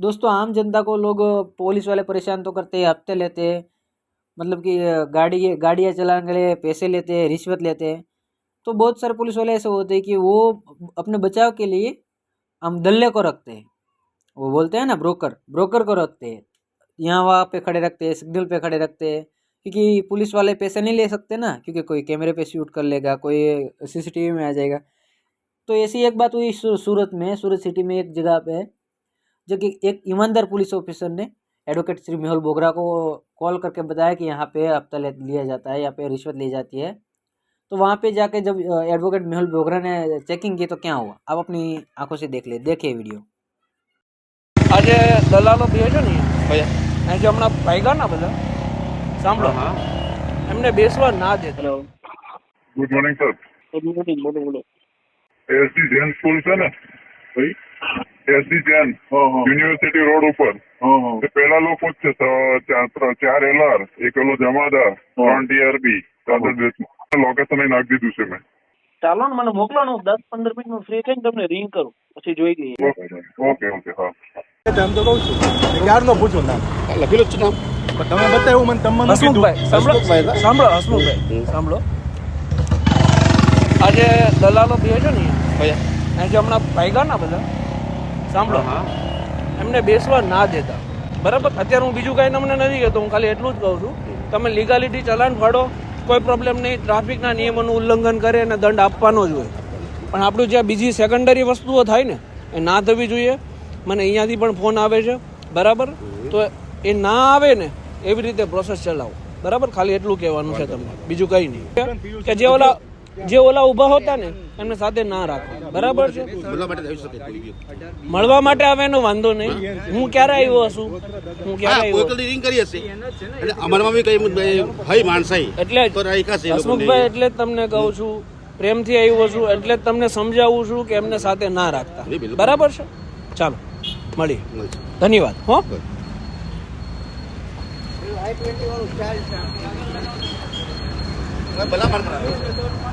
दोस्तों, आम जनता को लोग पुलिस वाले परेशान तो करते हैं, हफ़्ते लेते हैं। मतलब कि गाड़ी, गाड़ियाँ चलाने के लिए पैसे लेते हैं, रिश्वत लेते हैं। तो बहुत सारे पुलिस वाले ऐसे होते हैं कि वो अपने बचाव के लिए हम दल्ले को रखते हैं। वो बोलते हैं ना, ब्रोकर ब्रोकर को रखते हैं। यहाँ वहाँ पे खड़े रखते हैं, सिग्नल पे खड़े रखते हैं, क्योंकि पुलिस वाले पैसे नहीं ले सकते ना, क्योंकि कोई कैमरे पे शूट कर लेगा, कोई सीसीटीवी में आ जाएगा। तो ऐसी एक बात हुई सूरत में, सूरत सिटी में एक जगह पे जो कि एक ईमानदार पुलिस ऑफिसर ने एडवोकेट श्री मेहुल बोगरा को कॉल करके बताया कि यहाँ पे हफ्ता ले लिया जाता है यहाँ पे रिश्वत ली जाती है तो वहाँ पे जाके जब एडवोकेट मेहुल बोगरा ने चेकिंग की तो क्या हुआ आप अपनी आंखों से देख ले देखिए वीडियो આજે દલાલો બે છે ને કયા અહીં જે હમણાં ભાગ્યા ના બધા સાંભળો હા એમને બેસવા ના દેતા good morning sir good morning બોલો બોલો એસડી જૈન સ્કૂલ છે ને ભાઈ એસડી જૈન યુનિવર્સિટી રોડ ઉપર. પેલા લોકો જ છે ચાર એલઆર. એક ઓલો જમાદાર ત્રણ ડીઆરબી લોકેશન નાખી દીધું છે મેં. ચાલો ને મને મોકલો ને દસ પંદર મિનિટમાં ફ્રી થઈને તમને રિંગ કરું. પછી જોઈ લઈએ. ઓકે ઓકે હા. એમ તો કહું છું. યાર નો પૂછું નામ? લખેલું છે નામ. પણ તમે બતાવ્યું મને તમને હસમુખભાઈ સાંભળો? સાંભળો હસમુખભાઈ. સાંભળો. આજે દલાલો બે છે ને ભાઈ અહીં જે હમણાં ભાગ્યા ના બધા. સાંભળો. એમને બેસવા ના દેતા. બરાબર? અત્યારે હું બીજું કાંઈ તમને નથી કહેતો હું ખાલી એટલું જ કહું છું. તમે લીગાલિટી ચલાન ફાડો કોઈ પ્રોબ્લેમ નહીં ટ્રાફિકના નિયમોનું ઉલ્લંઘન કરે અને દંડ આપવાનો જ હોય. પણ આપણું જ્યાં બીજી સેકન્ડરી વસ્તુઓ થાય ને એ ના થવી જોઈએ. મને અહીંયાથી પણ ફોન આવે છે બરાબર? તો એ ના આવે ને એવી રીતે પ્રોસેસ ચલાવો. બરાબર? ખાલી એટલું કહેવાનું છે તમને. બીજું કંઈ નહીં. કે જે ઓલા જે ઓલા ઊભા હોતા ને એમને સાથે ના રાખો. બરાબર છે? બોલવા માટે આવી શકે કોઈ બી. મળવા માટે આવે એનો વાંધો નહીં. હું. ક્યારે આવ્યો હશું? હું ક્યારે આવ્યો? કદી રિંગ કરી હશે. એટલે અમારામાં બી કઈ ભાઈ માણસાઈ. એટલે છે હસમુખભાઈ એટલે જ તમને કહું છું પ્રેમથી આવ્યો છું એટલે જ તમને સમજાવું છું કે એમને સાથે ના રાખતા. બરાબર છે? ચાલો મળીએ. ધન્યવાદ. હો? ભલા.